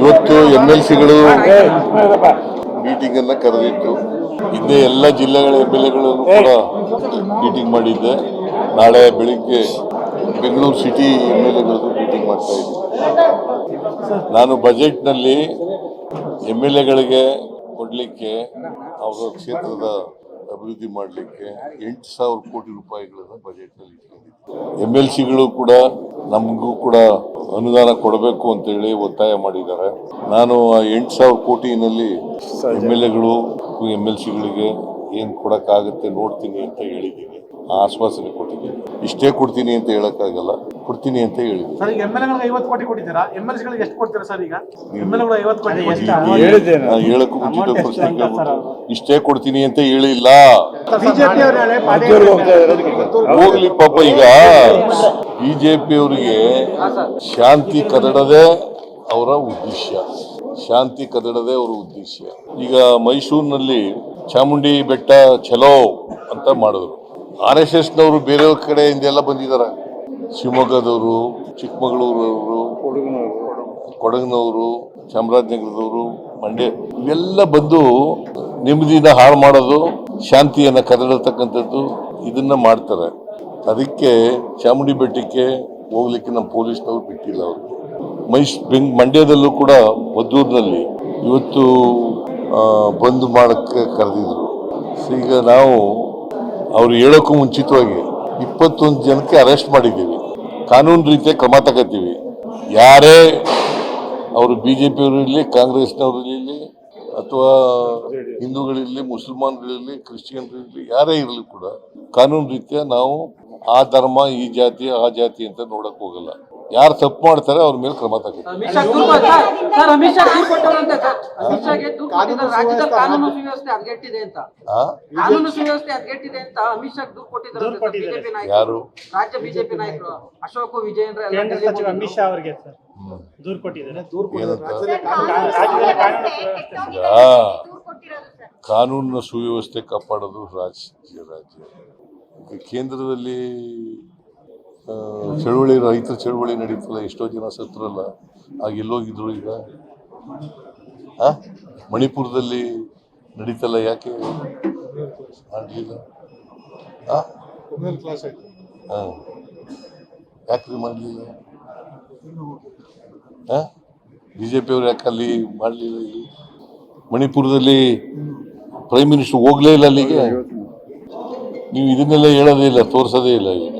ಇವತ್ತು M L ಸಿಗಳು meeting ಅನ್ನ ಕರೆದಿತ್ತು. ಹಿಂದೆ ಎಲ್ಲ ಜಿಲ್ಲೆಗಳ ಎಂ ಎಲ್ ಎಗಳನ್ನು ಕೂಡ ಮೀಟಿಂಗ್ ಮಾಡಿದ್ದೆ. ನಾಳೆ ಬೆಳಿಗ್ಗೆ ಬೆಂಗಳೂರು ಸಿಟಿ ಎಂ ಎಲ್ ಎಗಳದ್ದು ಮೀಟಿಂಗ್ ಮಾಡ್ತಾ ಇದ್ದೀನಿ. ನಾನು ಬಜೆಟ್ನಲ್ಲಿ ಎಂ ಎಲ್ ಎಗಳಿಗೆ ಕೊಡಲಿಕ್ಕೆ ಅವರ ಕ್ಷೇತ್ರದ ಅಭಿವೃದ್ಧಿ ಮಾಡಲಿಕ್ಕೆ ಎಂಟು ಸಾವಿರ ಕೋಟಿ ರೂಪಾಯಿಗಳನ್ನು ಬಜೆಟ್ನಲ್ಲಿ ಇಟ್ಕೊಂಡಿದ್ದೆ. ಎಂ ಎಲ್ ಸಿಗಳು ಕೂಡ ನಮಗೂ ಕೂಡ ಅನುದಾನ ಕೊಡಬೇಕು ಅಂತೇಳಿ ಒತ್ತಾಯ ಮಾಡಿದ್ದಾರೆ. ನಾನು ಆ ಎಂಟು ಸಾವಿರ ಕೋಟಿನಲ್ಲಿ ಎಂ ಎಲ್ ಎಗಳು ಎಂ ಎಲ್ ಸಿಗಳಿಗೆ ಏನು ಕೊಡೋಕ್ಕಾಗುತ್ತೆ ನೋಡ್ತೀನಿ ಅಂತ ಹೇಳಿದ್ದೀನಿ. ಆಶ್ವಾಸನೆ ಕೊಟ್ಟಿದ್ದೀನಿ ಇಷ್ಟೇ ಕೊಡ್ತೀನಿ ಅಂತ ಹೇಳಕ್ಕಾಗಲ್ಲ ಕೊಡ್ತೀನಿ ಅಂತ ಹೇಳಿದ್ರು ಸರ್ ಈಗ ಎಂ ಎಲ್ ಎಗಳಿಗೆ ಐವತ್ತು ಕೋಟಿ ಕೊಟ್ಟಿದ್ದೀರಾ ಎಂ ಎಲ್ ಸಿಗಳಿಗೆ ಎಷ್ಟು ಕೊಡ್ತೀರಾ ಸರ್ ಈಗ? ಎಂ ಎಲ್ ಎಗಳು ಐವತ್ತು ಕೋಟಿ ಕೊಟ್ಟಿದ್ದೀರಾ? ನಾ ಹೇಳಕ್ಕೂ ಮುಂಚಿತ ಪ್ರಶ್ನೆ ಕೇಳ್ಬಿಟ್ಟು ಇಷ್ಟೇ ಕೊಡ್ತೀನಿ ಅಂತ ಹೇಳಿಲ್ಲ. ಬಿಜೆಪಿ ಅವರು ನಾಳೆ ಹೋಗ್ಲಿ ಪಾಪ ಈಗ ಬಿಜೆಪಿ ಅವರಿಗೆ ಶಾಂತಿ ಕದಡದೆ ಅವರ ಉದ್ದೇಶ ಶಾಂತಿ ಕದಡದೆ ಅವರ ಉದ್ದೇಶ ಈಗ ಮೈಸೂರಿನಲ್ಲಿ ಚಾಮುಂಡಿ ಬೆಟ್ಟ ಚಲೋ ಅಂತ ಮಾಡಿದ್ರು. ಆರ್ ಎಸ್ ಎಸ್ನವರು ಬೇರೆಯವ್ರ ಕಡೆಯಿಂದೆಲ್ಲ ಬಂದಿದ್ದಾರೆ. ಶಿವಮೊಗ್ಗದವರು, ಚಿಕ್ಕಮಗಳೂರವರು, ಕೊಡಗಿನವರು, ಚಾಮರಾಜನಗರದವರು, ಮಂಡ್ಯ ಇವೆಲ್ಲ ಬಂದು ನೆಮ್ಮದಿನ ಹಾಳು ಮಾಡೋದು, ಶಾಂತಿಯನ್ನು ಕದಡತಕ್ಕಂಥದ್ದು ಇದನ್ನ ಮಾಡ್ತಾರೆ. ಅದಕ್ಕೆ ಚಾಮುಂಡಿ ಬೆಟ್ಟಕ್ಕೆ ಹೋಗ್ಲಿಕ್ಕೆ ನಮ್ಮ ಪೊಲೀಸ್ನವ್ರು ಬಿಟ್ಟಿಲ್ಲ ಅವರು. ಮೈಸ್, ಬೆಂಗ್, ಮಂಡ್ಯದಲ್ಲೂ ಕೂಡ ಮದ್ದೂರಿನಲ್ಲಿ ಇವತ್ತು ಬಂದ್ ಮಾಡಕ್ಕೆ ಕರೆದಿದ್ರು. ಈಗ ನಾವು ಅವ್ರು ಹೇಳೋಕ್ಕೂ ಮುಂಚಿತವಾಗಿ ಇಪ್ಪತ್ತೊಂದು ಜನಕ್ಕೆ ಅರೆಸ್ಟ್ ಮಾಡಿದ್ದೀವಿ. ಕಾನೂನು ರೀತಿಯ ಕ್ರಮ ತಗೋತೀವಿ. ಯಾರೇ ಅವರು ಬಿ ಜೆ ಪಿಯವರಿರಲಿ ಕಾಂಗ್ರೆಸ್ನವರಿರಲಿ ಅಥವಾ ಹಿಂದೂಗಳಿರಲಿ, ಮುಸಲ್ಮಾನ್ಗಳಿರಲಿ ಕ್ರಿಶ್ಚಿಯನ್ಗಳಿರಲಿ ಯಾರೇ ಇರಲಿ ಕೂಡ ಕಾನೂನು ರೀತಿಯ ನಾವು ಆ ಧರ್ಮ, ಈ ಜಾತಿ, ಆ ಜಾತಿ ಅಂತ ನೋಡಕ್ಕೆ ಹೋಗಲ್ಲ. ಯಾರು ತಪ್ಪು ಮಾಡ್ತಾರೆ ಅವ್ರ ಮೇಲೆ ಕ್ರಮ ನಾಯಕರು. ಯಾರು? ರಾಜ್ಯ ಬಿಜೆಪಿ ನಾಯಕರು. ಅಶೋಕ್ ವಿಜಯೇಂದ್ರ ಎಲ್ಲ ಕೇಂದ್ರ ಡೆಲ್ಲಿ ಅಮಿತ್ ಶಾ ಅವರಿಗೆ ಸರ್. ದೂರು ಕೊಟ್ಟಿದ್ದಾರೆ. ಕಾನೂನಿನ ಸುವ್ಯವಸ್ಥೆ ಕಾಪಾಡೋದು ರಾಜ್ಯ ರಾಜ್ಯ. ಕೇಂದ್ರದಲ್ಲಿ ಚಳುವಳಿ, ರೈತರ ಚಳುವಳಿ ನಡೀತಲ್ಲ ಎಷ್ಟೋ ಜನ ಸತ್ರಲ್ಲ ಆಗ ಎಲ್ಲೋಗಿದ್ರು ಈಗ. ಆ? ಮಣಿಪುರದಲ್ಲಿ ನಡೀತಲ್ಲ ಯಾಕೆ? ಮಾಡಲಿಲ್ಲ. ಹಾಂ. ಯಾಕ್ರಿ ಮಾಡಲಿಲ್ಲ? ಬಿ ಜೆ ಪಿಯವ್ರು ಯಾಕೆ ಅಲ್ಲಿ ಮಾಡಲಿಲ್ಲ ಇಲ್ಲಿ? ಮಣಿಪುರದಲ್ಲಿ ಪ್ರೈಮ್ ಮಿನಿಸ್ಟರ್ ಹೋಗ್ಲೇ ಇಲ್ಲ ಅಲ್ಲಿಗೆ? ನೀವು ಇದನ್ನೆಲ್ಲ ಹೇಳೋದೇ ಇಲ್ಲ, ತೋರಿಸೋದೇ ಇಲ್ಲ ಈಗ.